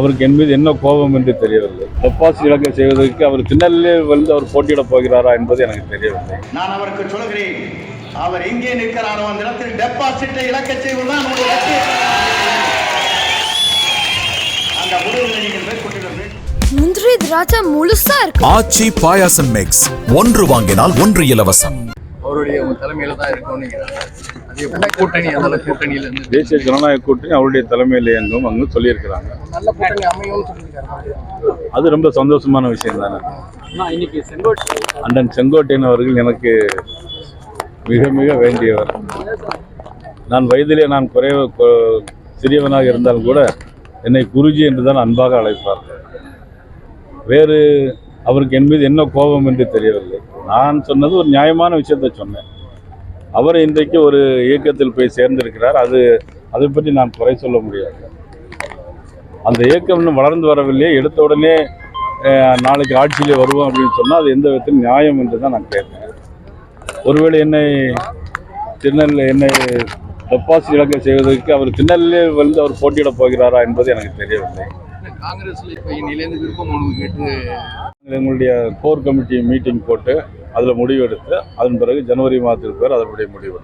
அவருக்கு என் மீது என்ன கோபம் என்று தெரியவில்லை. டெபாசிட் இழக்க செய்வதற்கு அவர் திண்ணலிலே வந்து அவர் போட்டியிடப் போகிறாரா என்பது எனக்கு தெரியவில்லை. நான் அவருக்கு சொல்கிறேன் அவர் எங்கே நிற்கிறாரோ அந்த இடத்தில் டெபாசிட்டை இழக்க செய்வதுதான். அந்த முடிவுகளை நீங்கள் முந்திரி திராட்சை முழுசா இருக்கு. ஆச்சி பாயாசம் மிக்ஸ் ஒன்று வாங்கினால் ஒன்று இலவசம். அவருடைய தலைமையில தான் இருக்கும்னு கூட்டணி அந்த கூட்டணியில இருந்து தேசிய ஜனநாயக கூட்டணி அவருடைய தலைமையில் இயங்கும் அங்கு சொல்லியிருக்கிறாங்க. நல்ல கூட்டணி அது ரொம்ப சந்தோஷமான விஷயம் தானே? அண்ணன் செங்கோட்டையன் அவர்கள் எனக்கு மிக மிக வேண்டியவர். நான் வயதிலே நான் குறைவ சிறியவனாக இருந்தாலும் கூட என்னை குருஜி என்று தான் அன்பாக அழைப்பார். வேறு அவருக்கு என் மீது என்ன கோபம் என்று தெரியவில்லை. நான் சொன்னது ஒரு நியாயமான விஷயத்தை சொன்னேன். அவர் இன்றைக்கு ஒரு இயக்கத்தில் போய் சேர்ந்திருக்கிறார். அது அதை பற்றி நான் குறை சொல்ல முடியாது. அந்த இயக்கம் இன்னும் வளர்ந்து வரவில்லையே எடுத்த உடனே நாளைக்கு ஆட்சியிலே வருவோம் அப்படின்னு சொன்னால் அது எந்த விதத்தில் நியாயம் என்று தான் நான் கேட்பேன். ஒருவேளை என்னை திருநெல்வேலி என்னை டெபாசிட் இழக்க செய்வதற்கு அவர் திருநெல்வேலியே வந்து அவர் போட்டியிடப் போகிறாரா என்பது எனக்கு தெரியவில்லை. காங்கிரஸ்ல இப்ப இன்னிலேருந்து விருப்ப மனு கேட்டு எங்களுடைய கோர் கமிட்டி மீட்டிங் போட்டு அதில் முடிவெடுத்து அதன் பிறகு ஜனவரி மாதத்துக்கு பேர் அதனுடைய முடிவு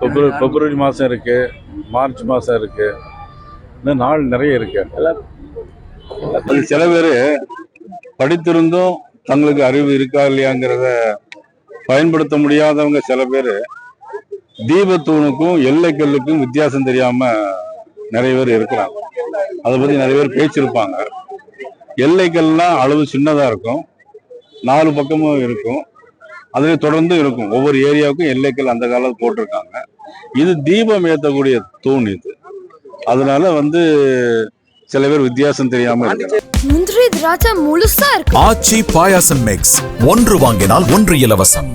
பிப்ரவரி பிப்ரவரி மாதம் இருக்குது மார்ச் மாதம் இருக்குது இன்னும் நாள் நிறைய இருக்கு. அது சில பேர் படித்திருந்தும் தங்களுக்கு அறிவு இருக்கா இல்லையாங்கிறத பயன்படுத்த முடியாதவங்க சில பேர் தீபத்தூணுக்கும் எல்லைக்கல்லுக்கும் வித்தியாசம் தெரியாம நிறைய பேர் இருக்கிறாங்க. அதை பத்தி நிறைய பேர் பேச்சிருப்பாங்க எல்லைக்கல்லாம் அளவு சின்னதா இருக்கும். நாலு பக்கமும் இருக்கும். அதிலே தொடர்ந்து இருக்கும். ஒவ்வொரு ஏரியாவுக்கும் எல்லைக்கல் அந்த காலத்து போட்டிருக்காங்க. இது தீபம் ஏற்றக்கூடிய தூண் இது. அதனால வந்து சில பேர் வித்தியாசம் தெரியாம இருக்காங்க. முந்திரி திராட்சை முழுசா இருக்கு. ஆச்சி பாயாசம் மிக்ஸ் ஒன்று வாங்கினால் ஒன்று இலவசம்.